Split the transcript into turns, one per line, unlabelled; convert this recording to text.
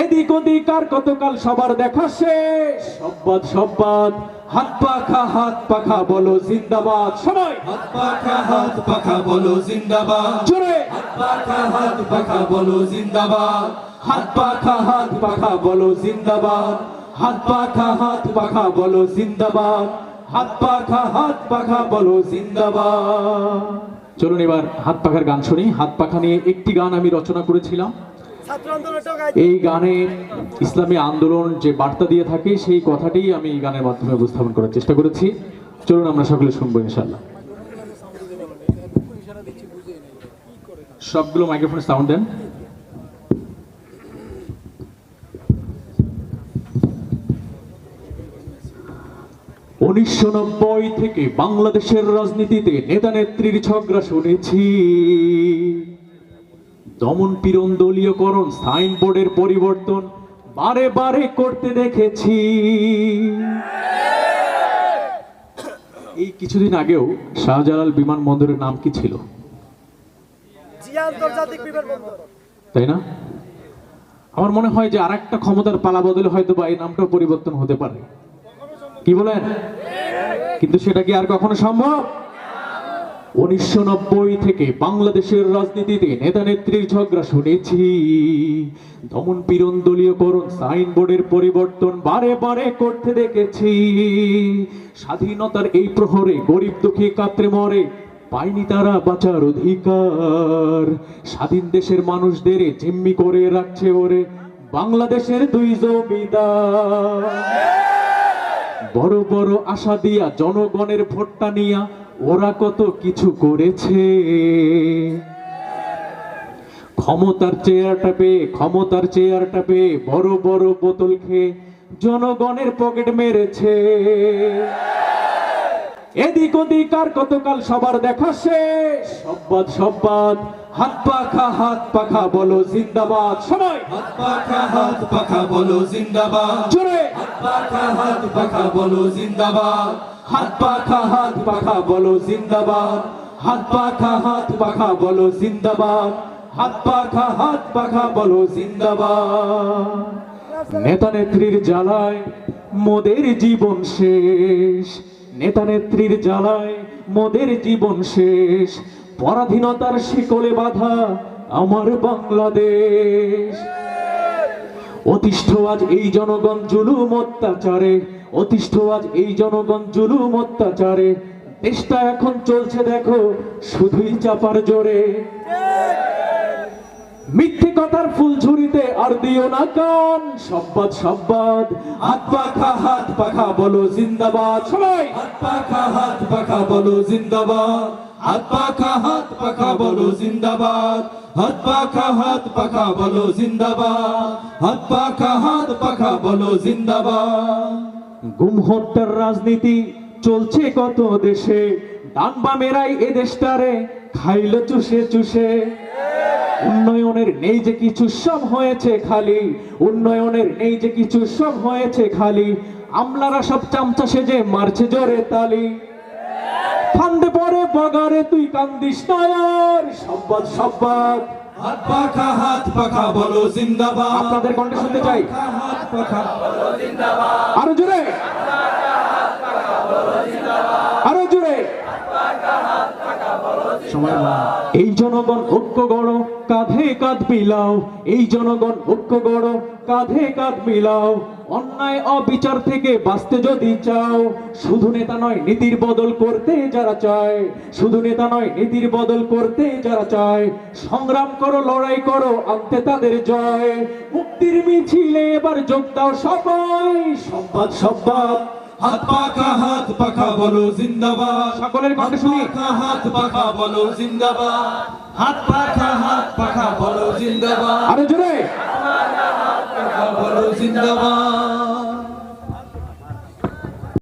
এদিক ওদিক আর কতকাল সবার দেখা শেষ। সব্বাদ সব্বাদ হাত পাখা হাত পাখা বলো জিন্দাবাদ সবাই।
হাত পাখা হাত পাখা বলো জিন্দাবাদ।
জোরে।
হাত পাখা হাত পাখা বলো জিন্দাবাদ।
হাত পাখা হাত পাখা বলো জিন্দাবাদ। হাত পাখা হাত পাখা বলো জিন্দাবাদ। হাত পাখা হাত পাখা বলো জিন্দাবাদ। চলুন এবার হাত পাখার গান শুনি। হাত পাখা নিয়ে একটি গান আমি রচনা করেছিলাম। এই গানে ইসলামী আন্দোলন যে বার্তা দিয়ে থাকে, সেই কথাটি আমি এই গানের মাধ্যমে উপস্থাপন করার চেষ্টা করেছি। চলুন আমরা সকলে শুনব ইনশাল্লাহ সবগুলো মাইক্রোফোন সাউন্ড দেন। উনিশশো নব্বই থেকে বাংলাদেশের রাজনীতিতে নেতা নেত্রীর ঝগড়া শুনেছি। দমন পীড়ন দলীয়করণ সাইনবোর্ডের পরিবর্তন বারে বারে করতে দেখেছি। এই কিছুদিন আগেও শাহজালাল বিমানবন্দরের নাম কি ছিল? তাই না? আমার মনে হয় যে আর একটা ক্ষমতার পালা বদলে হয়তো বা এই নামটাও পরিবর্তন হতে পারে। কি বলেন? কিন্তু সেটা কি আর কখনো সম্ভব? উনিশশো নব্বই থেকে বাংলাদেশের রাজনীতিতে নেতা নেত্রীর ঝগড়া শুনেছি। দমন পীড়ন দলীয়করণ সাইনবোর্ডের পরিবর্তন বারে বারে করতে দেখেছি। স্বাধীনতার এই প্রহরে গরিব দুঃখী কাত্রে মরে, পায়নি তারা বাঁচার অধিকার। স্বাধীন দেশের মানুষদের জিম্মি করে রাখছে ওরে বাংলাদেশের দুই জমিদার। বড় বড় আশা দিয়া জনগণের ভোটটা নিয়া ওরা কত কিছু করেছে? ক্ষমতার চেয়ারটা পেয়ে ক্ষমতার চেয়ারটা পেয়ে বড় বড় বোতল খেয়ে জনগণের পকেট মেরেছে। এদিক ওদিক আর কতকাল সবার দেখা শেষ। সব্বাদ সব্বাদ হাত পাখা হাত পাখা বলো জিন্দাবাদ সবাই।
হাত পাখা হাত পাখা বলো জিন্দাবাদ।
জোরে।
পাখা, হাত পাখা বলো জিন্দাবাদ।
হাত পাখা হাত পাখা বলো জিন্দাবাদ। হাত পাখা হাত পাখা বলো জিন্দাবাদ। হাত পাখা হাত পাখা বলো জিন্দাবাদ। নেতা নেত্রীর জ্বালায় মোদের জীবন শেষ। নেতা নেত্রীর জ্বালায় মোদের জীবন শেষ। পরাধীনতার শিকলে বাধা আমার বাংলাদেশ। অতিষ্ঠ আজ এই জনগণ জুলুম অত্যাচারে অতিষ্ঠ আজ এই জনগণ জুলুম অত্যাচারে। দেশটা এখন চলছে দেখো শুধুই চাপার জোরে। মিথ্যে কথার ফুল ঝুরিতে আর দিও না কান। সব্বাদ সব্বাদ হাত পাখা হাত পাখা বলো জিন্দাবাদ। সবাই।
হাত পাখা হাত পাখা বলো জিন্দাবাদ। হাত পাখা হাত পাখা বলো জিন্দাবাদ। হাত পাখা হাত পাখা বলো জিন্দাবাদ। হাত পাখা হাত পাখা বলো জিন্দাবাদ।
গুম হত্যার রাজনীতি চলছে কত দেশে? ডান বামেরাই এ দেশটারে খাইল চুষে চুষে। উন্নয়নের নেই যে কিছু সব হয়েছে খালি। উন্নয়নের নেই যে কিছু সব হয়েছে খালি। আমলারা সব চামচা সেজে মারছে জোরে তালি। ফান্দে পরে বগারে তুই কান্দিস নয়ার সব্বাদ সব্বাদ
হাত পাখা হাত পাখা বলো জিন্দাবাদ।
আপনাদের কণ্ঠে শুনতে চাই।
হাত পাখা
বলো জিন্দাবাদ। আরও জোরে। হাত পাখা বলো না। এই জনগণ ঐক্য গড়, কাঁধে কাঁধ মিলাও। এই জনগণ ঐক্য গড়, কাঁধে কাঁধ মিলাও। অন্যায় অবিচার থেকে বাঁচতে যদি চাও, শুধু নেতা নয়, নীতির বদল করতে যারা চায়, শুধু নেতা নয়, নীতির বদল করতে যারা চায়, সংগ্রাম করো, লড়াই করো, আনতে তাদের জয়। মুক্তির মিছিলে এবার যোগ দাও সবাই। সম্বাদ সম্বাদ
হাত পাখা হাত পাখা বলো জিন্দাবাদ।
সকলের কণ্ঠে শুনি।
পাখা হাত পাখা বলো জিন্দাবাদ। হাত পাখা হাত পাখা বলো জিন্দাবাদ।
আরে জোরে।
পাখা বলো জিন্দাবাদ।